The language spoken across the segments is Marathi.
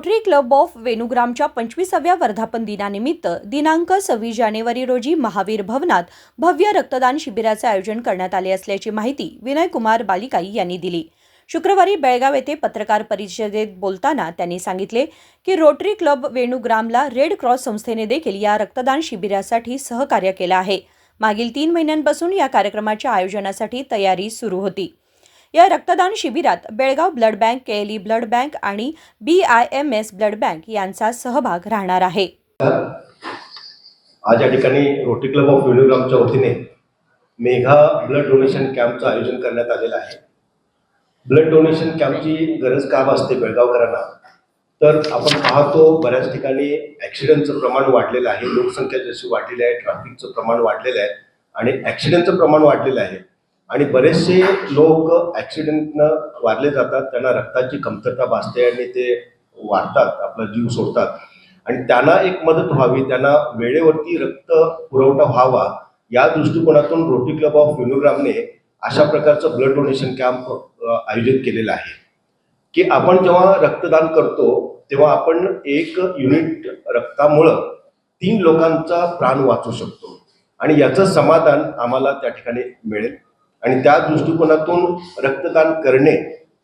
रोटरी क्लब ऑफ वेणुग्रामच्या पंचवीसाव्या वर्धापन दिनानिमित्त दिनांक सव्वीस जानेवारी रोजी महावीर भवनात भव्य रक्तदान शिबिराचे आयोजन करण्यात आले असल्याची माहिती विनयकुमार बालिकाई यांनी दिली. शुक्रवारी बेळगाव येथे पत्रकार परिषदेत बोलताना त्यांनी सांगितले की रोटरी क्लब वेणुग्रामला रेड क्रॉस संस्थेने देखील या रक्तदान शिबिरासाठी सहकार्य केलं आहे. मागील तीन महिन्यांपासून या कार्यक्रमाच्या आयोजनासाठी तयारी सुरू होती. या रक्तदान शिबिरात Belgaum blood bank KLE blood bank आणि B I M S blood bank यांचा सहभाग राहणार आहे. आज या ठिकाणी रोटरी क्लब ऑफ युनिग्रामच्या वतीने मेघा ब्लड डोनेशन कॅम्पचं आयोजन करण्यात आलेलं आहे. ब्लड डोनेशन कॅम्पची गरज का भासते बेळगावकरांना? तर आपण पाहतो बऱ्याच ठिकाणी ॲक्सिडेंटचं प्रमाण वाढलेलं आहे लोकसंख्या जशी वाढलेली आहे ट्रॅफिकचं प्रमाण वाढलेलं आहे आणि ॲक्सिडेंटचं प्रमाण वाढलेलं आहे. आणि बरेचसे लोक ॲक्सिडेंटनं वारले जातात त्यांना रक्ताची कमतरता भासते आणि ते वारतात आपला जीव सोडतात. आणि त्यांना एक मदत व्हावी त्यांना वेळेवरती रक्त पुरवठा व्हावा या दृष्टिकोनातून रोटरी क्लब ऑफ वेणुग्रामने अशा प्रकारचं ब्लड डोनेशन कॅम्प आयोजित केलेलं आहे. की आपण जेव्हा रक्तदान करतो तेव्हा आपण एक युनिट रक्तामुळं तीन लोकांचा प्राण वाचू शकतो. आणि याचं समाधान आम्हाला त्या ठिकाणी मिळेल. आणि त्या दृष्टिकोनातून रक्तदान करणे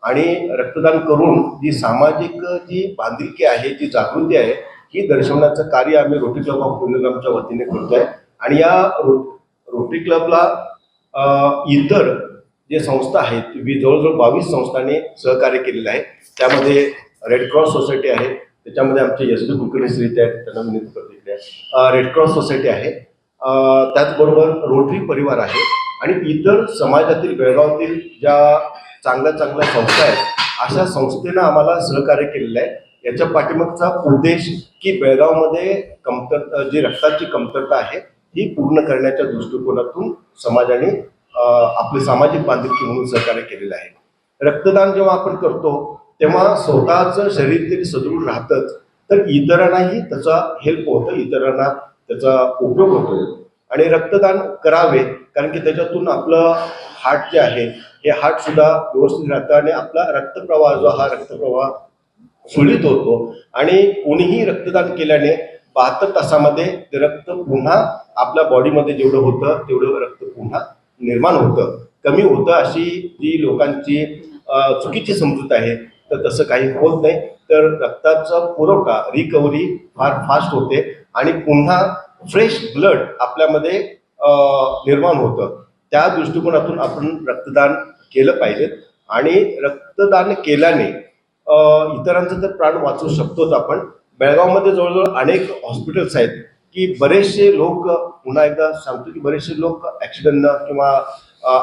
आणि रक्तदान करून जी सामाजिक जी बांधिलकी आहे जी जागृती आहे ही दर्शवण्याचं कार्य आम्ही रोटरी क्लब ऑफ वेणुग्रामच्या वतीने करतोय. आणि या रो रोटरी क्लबला इतर जे संस्था आहेत ती जवळजवळ बावीस संस्थांनी सहकार्य केलेलं आहे. त्यामध्ये रेड क्रॉस सोसायटी आहे त्याच्यामध्ये आमचे यश डी कुलकर्णी श्रीते आहेत त्यांना विनंती करतो इकडे रेड क्रॉस सोसायटी आहे. त्याचबरोबर रोटरी परिवार आहे. आणि इतर समाजातील बेळगावातील ज्या चांगल्या चांगल्या संस्था आहेत अशा संस्थेनं आम्हाला सहकार्य केलेलं आहे. याच्या पाठीमागचा उद्देश की बेळगावमध्ये कमतर जी रक्ताची कमतरता आहे ही पूर्ण करण्याच्या दृष्टिकोनातून समाजाने आपली आपले सामाजिक बांधिलकी म्हणून सहकार्य केलेलं आहे. रक्तदान जेव्हा आपण करतो तेव्हा स्वतःचं शरीर तरी सदृढ राहतंच तर इतरांनाही त्याचा हेल्प होतं इतरांना त्याचा उपयोग होतो. आणि रक्तदान करावे कारण की त्याच्यातून आपलं हार्ट जे आहे हे हार्ट सुद्धा व्यवस्थित राहतं आणि आपला रक्तप्रवाह जो हा रक्तप्रवाह सुलित होतो आणि कोणीही रक्तदान केल्याने बहात्तर तासामध्ये ते रक्त पुन्हा आपल्या बॉडीमध्ये जेवढं होतं तेवढं रक्त पुन्हा निर्माण होतं. कमी होतं अशी जी लोकांची चुकीची समजूत आहे तर तसं काही होत नाही. तर रक्ताचा पुरवठा रिकव्हरी फार फास्ट होते आणि पुन्हा फ्रेश ब्लड आपल्यामध्ये निर्माण होतं. त्या दृष्टिकोनातून आपण रक्तदान केलं पाहिजे आणि रक्तदान केल्याने इतरांचं तर प्राण वाचवू शकतोच आपण. बेळगावमध्ये जवळजवळ अनेक हॉस्पिटल्स आहेत की बरेचसे लोक पुन्हा एकदा सांगतो की बरेचसे लोक ॲक्सिडेंटनं किंवा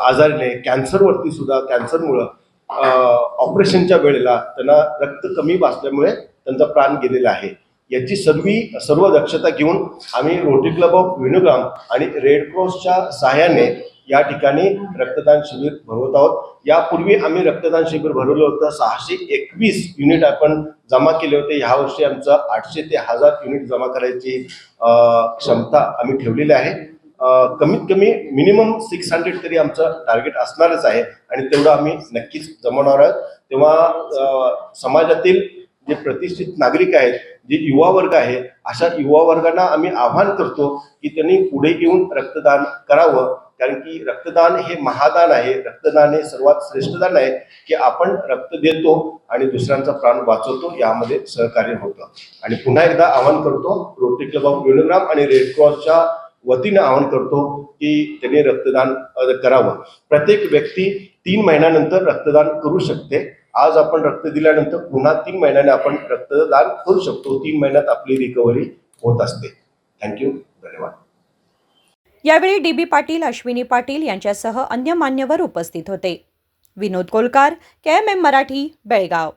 आजारीने कॅन्सरवरती सुद्धा कॅन्सरमुळं ऑपरेशनच्या वेळेला त्यांना रक्त कमी वाचल्यामुळे त्यांचा प्राण गेलेला आहे. याची सर्व सर्व दक्षता घेऊन आम्ही रोटरी क्लब ऑफ विनोग्राम आणि रेड क्रॉसच्या सहाय्याने या ठिकाणी रक्तदान शिबिर भरवत आहोत. यापूर्वी आम्ही रक्तदान शिबिर भरवलं होतं. सहाशे एकवीस युनिट आपण जमा केले होते. ह्या वर्षी आमचं आठशे ते हजार युनिट जमा करायची क्षमता आम्ही ठेवलेली आहे. कमीत कमी मिनिमम सिक्स हंड्रेड तरी आमचं टार्गेट असणारच आहे आणि तेवढं आम्ही नक्कीच जमवणार आहोत. तेव्हा समाजातील जे प्रतिष्ठित नागरिक आहेत जे युवा वर्ग आहे अशा युवा वर्गांना आम्ही आव्हान करतो की त्यांनी पुढे येऊन रक्तदान करावं. कारण की रक्तदान हे महादान आहे. रक्तदान हे सर्वात श्रेष्ठ दान आहे की आपण रक्त देतो आणि दुसऱ्यांचा प्राण वाचवतो यामध्ये सहकार्य होतं. आणि पुन्हा एकदा आवाहन करतो रोटरी क्लब ऑफ युनिग्राम आणि रेड क्रॉसच्या वतीने आवाहन करतो की त्यांनी रक्तदान करावं. प्रत्येक व्यक्ती तीन महिन्यानंतर रक्तदान करू शकते. आज आपण रक्त दिल्यानंतर पुन्हा तीन महिन्याने आपण रक्तदान करू शकतो. तीन महिन्यात आपली रिकव्हरी होत असते. थँक्यू धन्यवाद. यावेळी डी बी पाटील अश्विनी पाटील यांच्यासह अन्य मान्यवर उपस्थित होते. Vinod Kolkar K M M Marathi Belgaum.